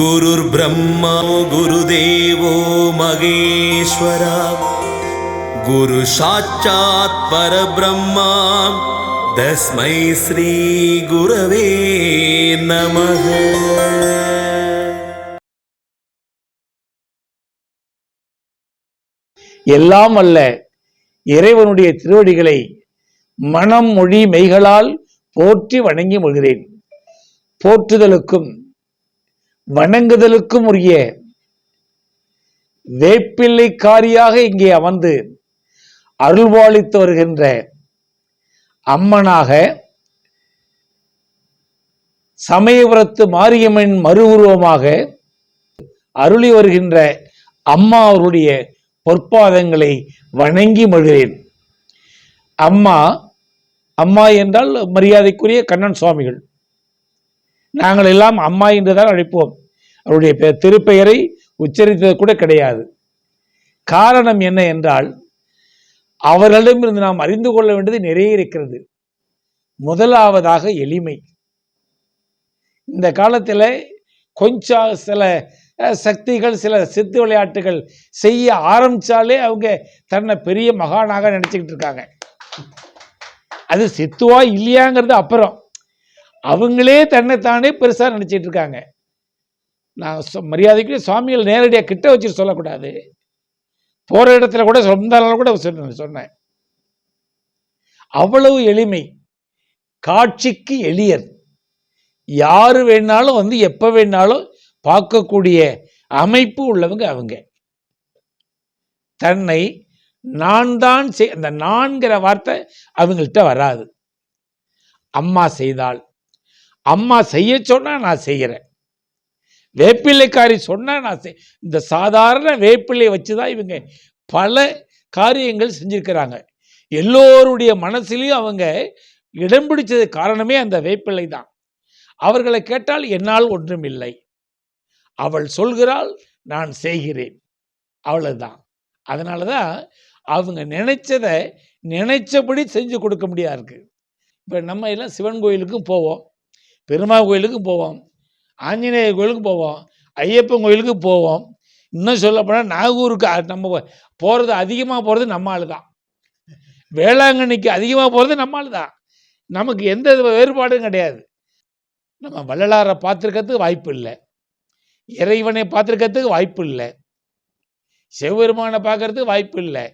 गुरुर्ब्रह्मा गुरुदेवो महेश्वरा गुरु साक्षात् परब्रह्मा तस्मै श्रीगुरवे नमः எல்லாம் அல்ல இறைவனுடைய திருவடிகளை மனம் மொழி மெய்களால் போற்றி வணங்கி மொழ்கிறேன் போற்றுதலுக்கும் வணங்குதலுக்கும் உரிய வேப்பிள்ளைக்காரியாக இங்கே அமர்ந்து அருள்வாளித்து வருகின்ற அம்மனாக சமயபுரத்து மாரியம்மன் மறு உருவமாக அருளி வருகின்ற அம்மா அவருடைய பொற்பாதங்களை வணங்கி மகிழ்கிறேன் அம்மா அம்மா என்றால் மரியாதைக்குரிய கண்ணன் சுவாமிகள். நாங்கள் எல்லாம் அம்மா என்றுதான் அழைப்போம். அவருடைய பெ- திருப்பெயரை உச்சரித்தது கூட கிடையாது. காரணம் என்ன என்றால் அவர்களிடமிருந்து நாம் அறிந்து கொள்ள வேண்டியது நிறைய இருக்கிறது. முதலாவதாக எளிமை. இந்த காலத்தில் கொஞ்சம் சில சக்திகள் சில சித்து விளையாட்டுகள் செய்ய ஆரம்பித்தாலே அவங்க தன்னை பெரிய மகானாக நினச்சிக்கிட்டு இருக்காங்க. அது சித்துவா இல்லையாங்கிறது அப்புறம். அவங்களே தன்னைத்தானே பெருசாக நினச்சிட்டு இருக்காங்க. நான் சொ- மரியாதைக்கு சுவாமிகள் நேரடியாக கிட்ட வச்சுட்டு சொல்லக்கூடாது. போகிற இடத்துல கூட சொந்த கூட சொன்னேன். அவ்வளவு எளிமை. காட்சிக்கு எளியர். யார் வேணாலும் வந்து எப்போ வேணாலும் பார்க்கக்கூடிய அமைப்பு உள்ளவங்க அவங்க. தன்னை நான் தான் செய் அந்த நான்கிற வார்த்தை அவங்கள்ட்ட வராது. அம்மா செய்தால் அம்மா செய்ய சொன்னால் நான் செய்கிறேன் வேப்பிள்ளைக்காரி சொன்னால் நான் செய் இந்த சாதாரண வேப்பிலை வச்சு தான் இவங்க பல காரியங்கள் செஞ்சுருக்கிறாங்க. எல்லோருடைய மனசுலையும் அவங்க இடம் பிடிச்சது காரணமே அந்த வேப்பிள்ளை தான். அவர்களை கேட்டால் என்னால் ஒன்றும் இல்லை. அவள் சொல்கிறாள் நான் செய்கிறேன். அவ்வளவுதான். அதனால தான் அவங்க நினைச்சதை நினைச்சபடி செஞ்சு கொடுக்க முடியாது இப்போ நம்ம எல்லாம் சிவன் கோயிலுக்கும் போவோம். பெருமாள் கோயிலுக்கு போவோம். ஆஞ்சநேயர் கோயிலுக்கு போவோம். ஐயப்பன் கோயிலுக்கு போவோம். இன்னும் சொல்லப்போனால் நாகூருக்கு நம்ம போகிறது அதிகமாக போகிறது நம்ம ஆளு தான் வேளாங்கண்ணிக்கு அதிகமாக போகிறது நம்ம ஆளு தான் நமக்கு எந்த வேறுபாடும் கிடையாது. நம்ம வள்ளலாரை பார்த்துருக்கிறதுக்கு வாய்ப்பு இல்லை. இறைவனை பார்த்துருக்கிறதுக்கு வாய்ப்பு இல்லை. சிவபெருமானை பார்க்கறதுக்கு வாய்ப்பு இல்லை.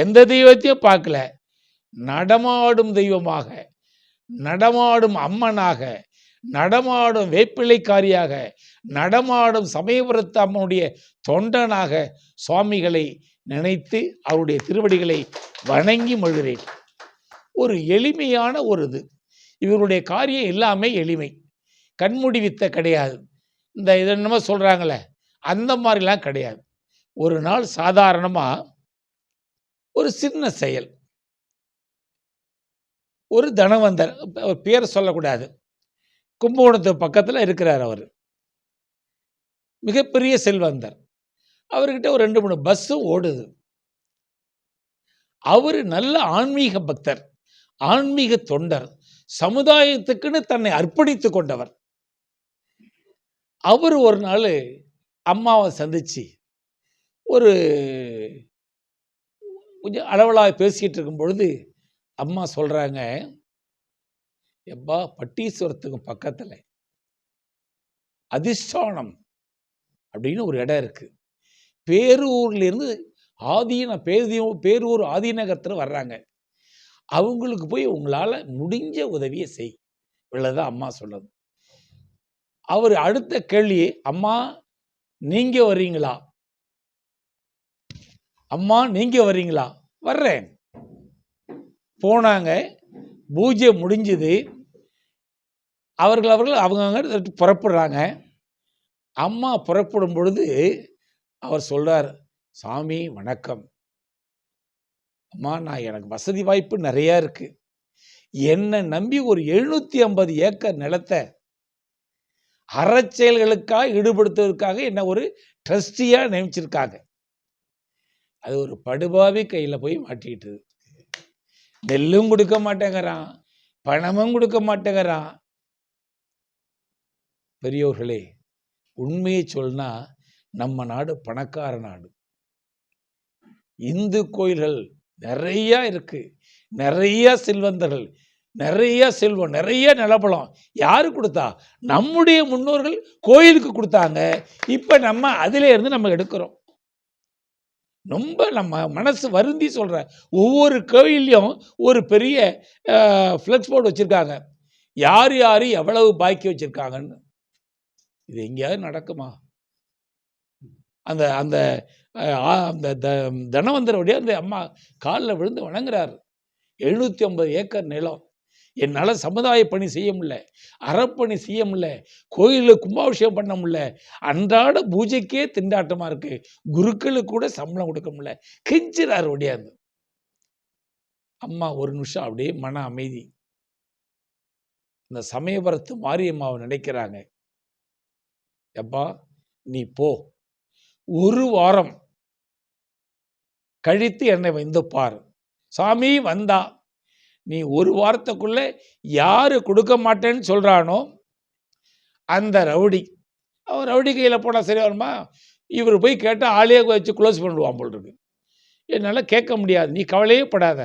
எந்த தெய்வத்தையும் பார்க்கல. நடமாடும் தெய்வமாக நடமாடும் அம்மனாக நடமாடும் வேப்பிலைக்காரியாக நடமாடும் சமயபுரத்து அம்மனுடைய தொண்டனாக சுவாமிகளை நினைத்து அவருடைய திருவடிகளை வணங்கி மொழ்கிறேன். ஒரு எளிமையான ஒரு இது. இவருடைய காரியம் எல்லாமே எளிமை. கண்மூடி வித்த கிடையாது. இந்த இது என்னமோ சொல்கிறாங்களே அந்த மாதிரிலாம் கிடையாது. ஒரு நாள் சாதாரணமாக ஒரு சின்ன செயல். ஒரு தனவந்தர் பேர் சொல்லக்கூடாது. கும்பகோணத்து பக்கத்தில் இருக்கிறார் அவர். மிகப்பெரிய செல்வந்தர். அவர்கிட்ட ஒரு ரெண்டு மூணு பஸ்ஸும் ஓடுது. அவர் நல்ல ஆன்மீக பக்தர் ஆன்மீக தொண்டர் சமுதாயத்துக்குன்னு தன்னை அர்ப்பணித்து கொண்டவர். அவர் ஒரு நாள் அம்மாவை சந்திச்சு ஒரு கொஞ்சம் அளவலாக பேசிக்கிட்டு இருக்கும் பொழுது அம்மா சொல்கிறாங்க எப்பா? பட்டீஸ்வரத்துக்கு பக்கத்தில். அதிஷ்டானம் அப்படின்னு ஒரு இடம் இருக்குது பேரூர்லேருந்து ஆதீன பேதிய பேரூர் ஆதீனகத்துல வர்றாங்க. அவங்களுக்கு போய் உங்களால் முடிஞ்ச உதவியை செய். இவ்வளோதான் அம்மா சொன்னது. அவர் அடுத்த கேள்வி அம்மா நீங்கள் வர்றீங்களா? அம்மா நீங்கள் வர்றீங்களா? வர்றேன். போனாங்க. பூஜை முடிஞ்சது. அவர்கள் அவர்கள் அவங்கவுங்க புறப்படுறாங்க. அம்மா புறப்படும் பொழுது அவர் சொல்கிறார் சாமி வணக்கம். அம்மா நான் எனக்கு வசதி வாய்ப்பு நிறையா இருக்குது என்னை நம்பி ஒரு எழுநூற்றி ஐம்பது ஏக்கர் நிலத்தை அறச்செயல்களுக்காக ஈடுபடுத்துவதற்காக என்னை ஒரு ட்ரஸ்டியாக நியமிச்சிருக்காங்க. அது ஒரு படுபாவி கையில் போய் மாட்டிக்கிட்டு நெல்லும் கொடுக்க மாட்டேங்கிறான் பணமும் கொடுக்க மாட்டேங்கிறான். பெரியோர்களே உண்மையை சொல்னா நம்ம நாடு பணக்கார நாடு. இந்து கோயில்கள் நிறைய இருக்கு நிறைய செல்வந்தர்கள் நிறைய செல்வம் நிறைய நிலப்பலம் யாரு கொடுத்தா? நம்முடைய முன்னோர்கள் கோயிலுக்கு கொடுத்தாங்க. இப்ப நம்ம அதிலே இருந்து நம்ம எடுக்கிறோம். ரொம்ப நம்ம மனசு வருந்தி சொல்கிற ஒவ்வொரு கோயில்லையும் ஒரு பெரிய ஃப்ளெக்ஸ் போர்டு வச்சுருக்காங்க. யார் யார் எவ்வளவு பாக்கி வச்சுருக்காங்கன்னு. இது எங்கேயாவது நடக்குமா? அந்த அந்த அந்த த- தனவந்தருடைய அந்த அம்மா காலில் விழுந்து வணங்குறாரு. எழுநூற்றி ஐம்பது ஏக்கர் நிலம். என்னால் சமுதாய பணி செய்ய முடியல அறப்பணி செய்ய முடியல கோயிலில் கும்பாபிஷேகம் பண்ண முடியல. அன்றாட பூஜைக்கே திண்டாட்டமாக இருக்கு. குருக்களுக்கு கூட சம்பளம் கொடுக்க முடியல. கெஞ்சுறாரு ஒடியாது அம்மா ஒரு நிமிஷம் அப்படியே மன அமைதி. இந்த சமயபுரத்து மாரியம்மாவை நினைக்கிறாங்க. எப்பா நீ போ. ஒரு வாரம் கழித்து என்னை வந்து பார். சாமி வந்தா. நீ ஒரு வாரத்துக்குள்ள யாரு கொடுக்க மாட்டேன்னு சொல்கிறானோ அந்த ரவுடி அவன் ரவுடி கையில் போனால் சரி வருமா? இவர் போய் கேட்டால் ஆளையே வச்சு க்ளோஸ் பண்ணிடுவான் போல் இருக்கு என்னால் கேட்க முடியாது. நீ கவலையே படாத.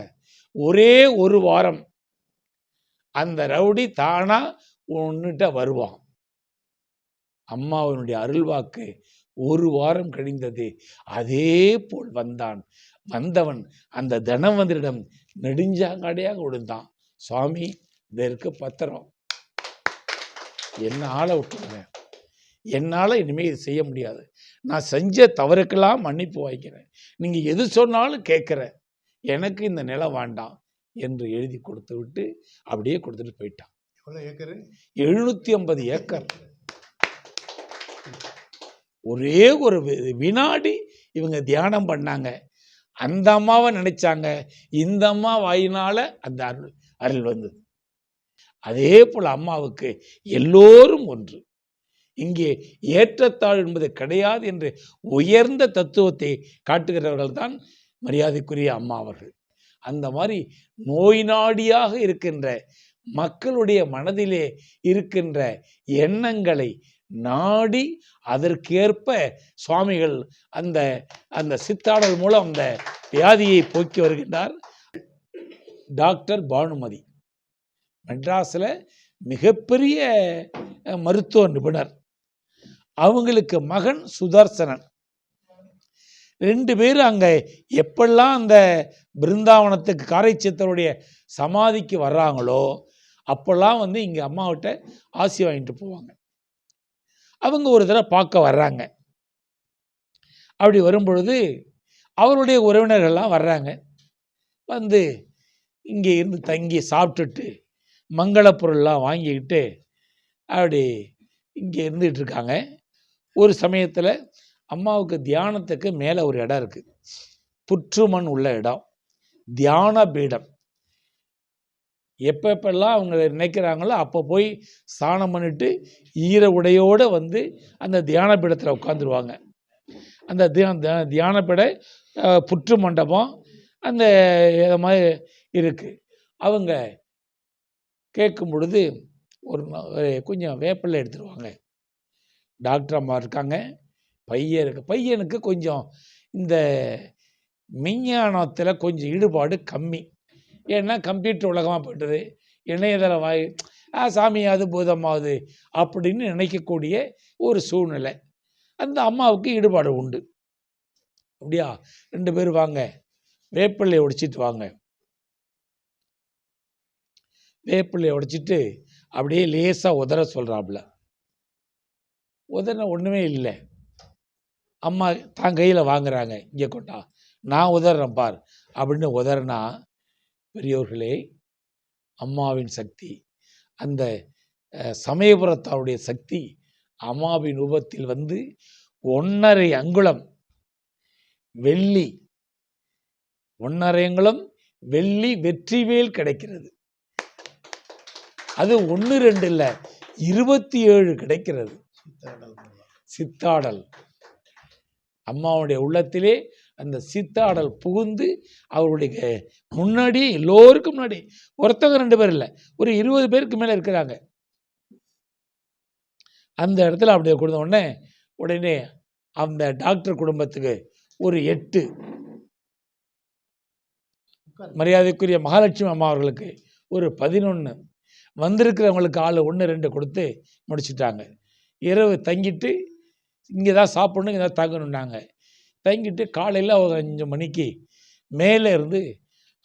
ஒரே ஒரு வாரம் அந்த ரவுடி தானா உன்னிட்ட வருவான். அம்மாவனுடைய அருள்வாக்கு ஒரு வாரம் கழிந்தது. அதே போல் வந்தான். வந்தவன் அந்த தனவந்தரிடம் நெடுஞ்சாங்காடையாக விழுந்தான் சுவாமி இதற்கு பத்திரம். என்ன ஆளை விட்டுருங்க என்னால் இனிமேல் இது செய்ய முடியாது. நான் செஞ்ச தவறுக்கெல்லாம் மன்னிப்பு வாங்கிக்கிறேன். நீங்கள் எது சொன்னாலும் கேட்குறேன் எனக்கு இந்த நிலம் வேண்டாம் என்று எழுதி கொடுத்து விட்டு அப்படியே கொடுத்துட்டு போயிட்டான். எவ்வளோ ஏக்கரு? எழுநூற்றி ஐம்பது ஏக்கர். ஒரே ஒரு வினாடி இவங்க தியானம் பண்ணாங்க. அந்த அம்மாவை நினைச்சாங்க. இந்த அம்மா வாயினால அந்த அருள் அருள் வந்தது. அதே போல் அம்மாவுக்கு எல்லோரும் ஒன்று. இங்கே ஏற்றத்தாழ் என்பது கிடையாது என்று உயர்ந்த தத்துவத்தை காட்டுகிறவர்கள் தான் மரியாதைக்குரிய அம்மா அவர்கள். அந்த மாதிரி நோய் நாடியாக இருக்கின்ற மக்களுடைய மனதிலே இருக்கின்ற எண்ணங்களை நாடி அதற்கேற்ப சுவாமிகள் அந்த அந்த சித்தாடல் மூலம் அந்த வியாதியை போக்கி வருகின்றார். டாக்டர் பானுமதி மெட்ராஸில் மிகப்பெரிய மருத்துவ நிபுணர். அவங்களுக்கு மகன் சுதர்சனன். ரெண்டு பேரும் அங்கே எப்பெல்லாம் அந்த பிருந்தாவனத்துக்கு காரைச்சித்தருடைய சமாதிக்கு வர்றாங்களோ அப்போல்லாம் வந்து இங்கே அம்மாவிட்ட ஆசி வாங்கிட்டு போவாங்க. அவங்க ஒரு தடவை பார்க்க வர்றாங்க. அப்படி வரும்பொழுது அவருடைய உறவினர்கள்லாம் வர்றாங்க. வந்து இங்கே இருந்து தங்கி சாப்பிட்டுட்டு மங்கள பொருள்லாம் வாங்கிக்கிட்டு அப்படி இங்கே இருந்துகிட்டு இருக்காங்க. ஒரு சமயத்தில் அம்மாவுக்கு தியானத்துக்கு மேலே ஒரு இடம் இருக்குது புற்றுமண் உள்ள இடம். தியான பீடம். எப்பப்பெல்லாம் அவங்க நினைக்கிறாங்களோ அப்போ போய் ஸ்நானம் பண்ணிட்டு ஈர உடையோடு வந்து அந்த தியான பீடத்தில் உட்காந்துருவாங்க அந்த தியான தியா- தியான புற்று மண்டபம் அந்த இதை மாதிரி இருக்குது அவங்க கேட்கும் பொழுது ஒரு ஒரு கொஞ்சம் வேப்பிலை எடுத்துருவாங்க. டாக்டர் அம்மா இருக்காங்க பையன் இருக்கு. பையனுக்கு கொஞ்சம் இந்த விஞ்ஞானத்தில் கொஞ்சம் ஈடுபாடு கம்மி. ஏன்னா கம்ப்யூட்டர் உலகமாக போயிட்டது. இணையதள வாய் ஆ சாமி அது அப்படின்னு நினைக்கக்கூடிய ஒரு சூழ்நிலை. அந்த அம்மாவுக்கு ஈடுபாடு உண்டு. அப்படியா? ரெண்டு பேர் வாங்க. வேப்பிள்ளையை உடைச்சிட்டு வாங்க. வேப்பிள்ளையை உடைச்சிட்டு அப்படியே லேசாக உதற சொல்கிறாப்புல உதறின ஒன்றுமே இல்லை. அம்மா தான் கையில் வாங்குறாங்க. இங்கே கொண்டா நான் உதறேன் பார் அப்படின்னு உதறனா பெரியோர்களே அம்மாவின் சக்தி அந்த சமயபுரத்தாருடைய சக்தி அம்மாவின் ரூபத்தில் வந்து ஒன்றரை அங்குலம் வெள்ளி ஒன்றரை அங்குலம் வெள்ளி வெற்றிவேல் கிடைக்கிறது. அது ஒன்று ரெண்டு இல்லை இருபத்தி ஏழு கிடைக்கிறது. சித்தாடல். அம்மாவுடைய உள்ளத்திலே அந்த சித்தாடல் புகுந்து அவருடைய முன்னாடி எல்லோருக்கும் முன்னாடி ஒருத்தவங்க ரெண்டு பேர் இல்லை ஒரு இருபது பேருக்கு மேலே இருக்கிறாங்க. அந்த இடத்துல அப்படியே கொடுத்த உடனே உடனே அந்த டாக்டர் குடும்பத்துக்கு ஒரு எட்டு மரியாதைக்குரிய மகாலட்சுமி அம்மா அவர்களுக்கு ஒரு பதினொன்று வந்திருக்கிறவங்களுக்கு ஆள் ஒன்று ரெண்டு கொடுத்து முடிச்சிட்டாங்க. இரவு தங்கிட்டு இங்கே தான் சாப்பிட்ணும் இங்கே தான் தங்கணுன்னாங்க தங்கிட்டு காலையில் ஒரு அஞ்சு மணிக்கு மேலே இருந்து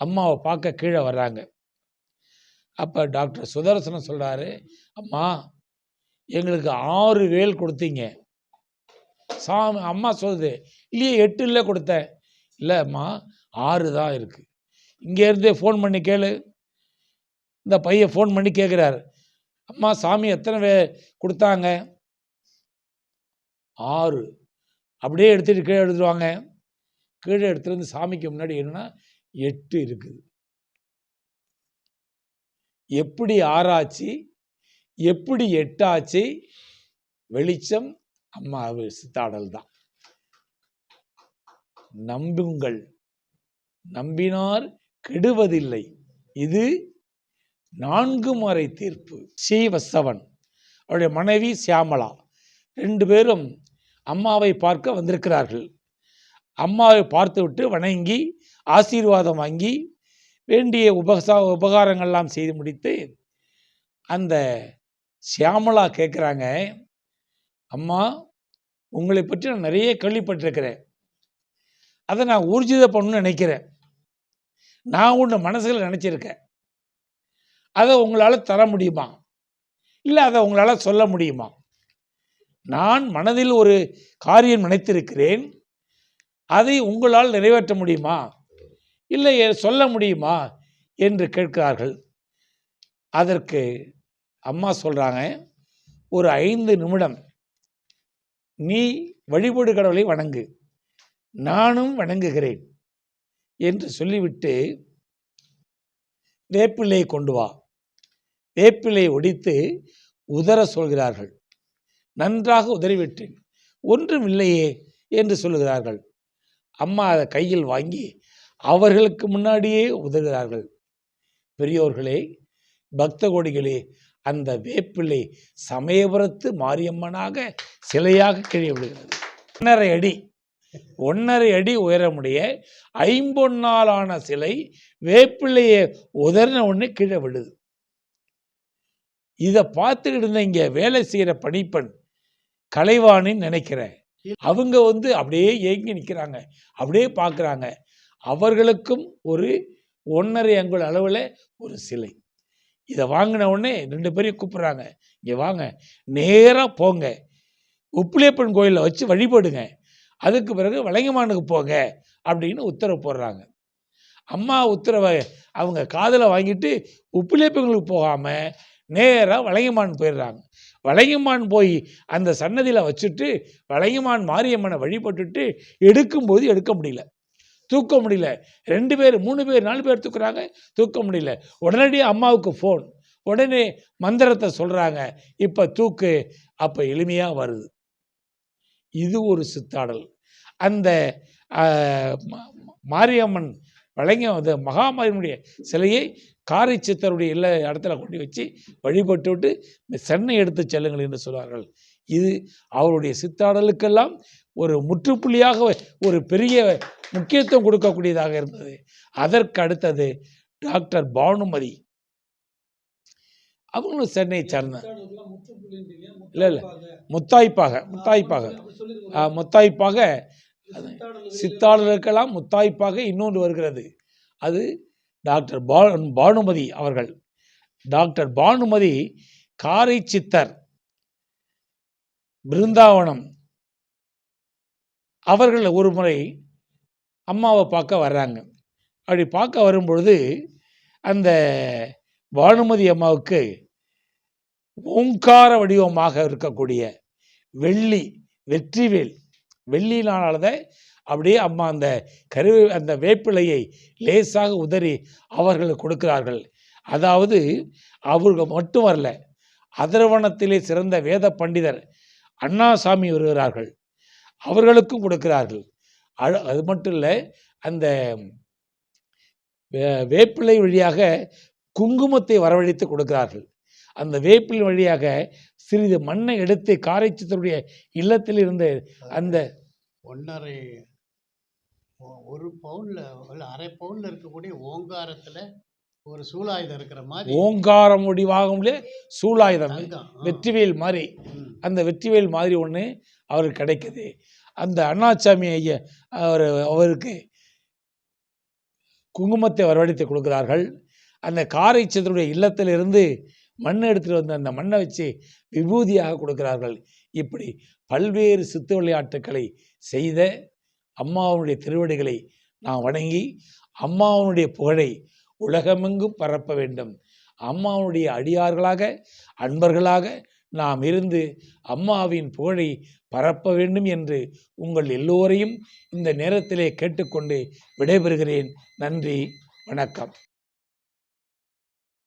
அம்மாவை பார்க்க கீழே வர்றாங்க. அப்போ டாக்டர் சுதர்சனம் சொல்கிறாரு அம்மா எங்களுக்கு ஆறு வேல் கொடுத்தீங்க. சாமி அம்மா சொல்லுது இல்லையே எட்டு இல்லை கொடுத்தேன். இல்லை அம்மா ஆறு தான் இருக்குது இங்கேருந்தே ஃபோன் பண்ணி கேளு. இந்த பையன் ஃபோன் பண்ணி கேட்குறாரு அம்மா சாமி எத்தனை வே கொடுத்தாங்க? ஆறு. அப்படியே எடுத்துகிட்டு கீழே எடுத்துருவாங்க. கீழே எடுத்துட்டு வந்து சாமிக்கு முன்னாடி என்னன்னா எட்டு இருக்குது. எப்படி ஆறாச்சு? எப்படி எட்டாச்சு? வெளிச்சம் அம்மா சித்தாடல் தான். நம்புங்கள். நம்பினார் கெடுவதில்லை. இது நான்கு முறை தீர்ப்பு. ஸ்ரீவத்சவன் அவருடைய மனைவி சியாமலா. ரெண்டு பேரும் அம்மாவை பார்க்க வந்திருக்கிறார்கள். அம்மாவை பார்த்துவிட்டு வணங்கி ஆசீர்வாதம் வாங்கி வேண்டிய உபசா உபகாரங்கள்லாம் செய்து முடித்து அந்த சியாமலா கேட்குறாங்க அம்மா உங்களை பற்றி நான் நிறைய கேள்விப்பட்டிருக்கிறேன். அதை நான் ஊர்ஜிதம் பண்ணணும்னு நினைக்கிறேன். நான் ஒன்று மனசில் நினச்சிருக்கேன். அதை உங்களால் தர முடியுமா? இல்லை அதை உங்களால் சொல்ல முடியுமா? நான் மனதில் ஒரு காரியம் நினைத்திருக்கிறேன். அதை உங்களால் நிறைவேற்ற முடியுமா? இல்லை சொல்ல முடியுமா? என்று கேட்கிறார்கள். அதற்கு அம்மா சொல்கிறாங்க ஒரு ஐந்து நிமிடம் நீ வழிபாடு கடவுளை வணங்கு. நானும் வணங்குகிறேன் என்று சொல்லிவிட்டு வேப்பிலையை கொண்டு வா. வேப்பிலை ஒடித்து உதற சொல்கிறார்கள். நன்றாக உதறிவிட்டேன். ஒன்றும் இல்லையே என்று சொல்லுகிறார்கள். அம்மா அதை கையில் வாங்கி அவர்களுக்கு முன்னாடியே உதறுகிறார்கள். பெரியோர்களே பக்த கோடிகளே அந்த வேப்பிலை சமயபுரத்து மாரியம்மனாக சிலையாக கிழிய விடுகிறது ஒன்றரை அடி ஒன்றரை அடி உயரமுடைய ஐம்பொன்னாலான சிலை வேப்பிள்ளையை உதறின ஒன்று கீழே விடுது இதை பார்த்துக்கிட்டு இருந்த இங்கே வேலை செய்கிற பணிப்பெண் கலைவாணின்னு நினைக்கிறேன் அவங்க வந்து அப்படியே ஏங்கி நிற்கிறாங்க அப்படியே பார்க்குறாங்க. அவர்களுக்கும் ஒரு ஒன்றரை அங்குல அளவில் ஒரு சிலை. இதை வாங்கின உடனே ரெண்டு பேரையும் கூப்பிட்றாங்க. இங்கே வாங்க. நேராக போங்க. உப்பிலியப்பன் கோயிலில் வச்சு வழிபடுங்க. அதுக்கு பிறகு வளைங்கமானுக்கு போங்க அப்படின்னு உத்தரவு போடுறாங்க. அம்மா உத்தரவை அவங்க காதில் வாங்கிட்டு உப்பிலியப்பங்களுக்கு போகாமல் நேராக வளையமான் போயிடுறாங்க. வளையமான் போய் அந்த சன்னதியில் வச்சுட்டு வளையமான் மாரியம்மனை வழிபட்டுட்டு எடுக்கும்போது எடுக்க முடியல. தூக்க முடியல. ரெண்டு பேர் மூணு பேர் நாலு பேர் தூக்குறாங்க தூக்க முடியல. உடனடியாக அம்மாவுக்கு ஃபோன் உடனே மந்திரத்தை சொல்கிறாங்க இப்போ தூக்கு அப்போ எளிமையாக வருது. இது ஒரு சித்தாடல். அந்த மாரியம்மன் வழங்க அந்த மகாமாரியனுடைய சிலையை காரை சித்தருடைய இல்ல இடத்துல கொண்டு வச்சு வழிபட்டு விட்டு சென்னை எடுத்து செல்லுங்கள் என்று சொல்வார்கள். இது அவருடைய சித்தாடலுக்கெல்லாம் ஒரு முற்றுப்புள்ளியாக ஒரு பெரிய முக்கியத்துவம் கொடுக்கக்கூடியதாக இருந்தது. அதற்கு அடுத்தது டாக்டர் பானுமதி. அவங்களும் சென்னை சார்ந்த இல்லை இல்லை. முத்தாய்ப்பாக முத்தாய்ப்பாக. முத்தாய்ப்பாக முத்தாய்ப்பாக சித்தாளர்களுக்கெல்லாம் முத்தாய்ப்பாக இன்னொன்று வருகிறது. அது டாக்டர் பா பானுமதி அவர்கள். டாக்டர் பானுமதி காரை சித்தர். பிருந்தாவனம். அவர்கள் ஒரு முறை அம்மாவை பார்க்க வர்றாங்க. அப்படி பார்க்க வரும்பொழுது அந்த பானுமதி அம்மாவுக்கு ஓங்கார வடிவமாக இருக்கக்கூடிய வெள்ளி வெற்றிவேல் வெள்ளினாலதை அப்படியே அம்மா அந்த கரு அந்த வேப்பிலையை லேசாக உதறி அவர்களுக்கு கொடுக்கிறார்கள். அதாவது அவர்கள் மட்டும் வரல அதர்வனத்திலே சிறந்த வேத பண்டிதர் அண்ணாசாமி வருகிறார்கள். அவர்களுக்கும் கொடுக்கிறார்கள். அழ- அது மட்டும் இல்லை அந்த வே- வேப்பிலை வழியாக குங்குமத்தை வரவழைத்து கொடுக்கிறார்கள். அந்த வேப்பிலை வழியாக சிறிது மண்ணை எடுத்து காரைச்சித்தருடைய இல்லத்தில் இருந்த அந்த ஒன்றரை ஒரு பவுன்ல இல்ல அரை பவுன்ல இருக்கக்கூடிய ஓங்காரத்துல ஒரு சூலாயுதம் இருக்கிற மாதிரி ஓங்கார முடிவாகும்லே சூலாயுதம். வெற்றிவேல் மாதிரி. அந்த வெற்றிவேல் மாதிரி ஒன்று அவருக்கு கிடைக்குது. அந்த அண்ணாசாமி ஐயா அவர் அவருக்கு குங்குமத்தை வரவழைத்து கொடுக்கிறார்கள். அந்த காரைச்சதனுடைய இல்லத்திலிருந்து மண் எடுத்துட்டு வந்து அந்த மண்ணை வச்சு விபூதியாக கொடுக்கிறார்கள். இப்படி பல்வேறு சித்து விளையாட்டுக்களை செய்த அம்மாவனுடைய திருவடிகளை நான் வணங்கி அம்மாவனுடைய புகழை உலகமெங்கும் பரப்ப வேண்டும். அம்மாவுடைய அடியார்களாக அன்பர்களாக நாம் இருந்து அம்மாவின் புகழை பரப்ப வேண்டும் என்று உங்கள் எல்லோரையும் இந்த நேரத்திலே கேட்டுக்கொண்டு விடைபெறுகிறேன். நன்றி வணக்கம்.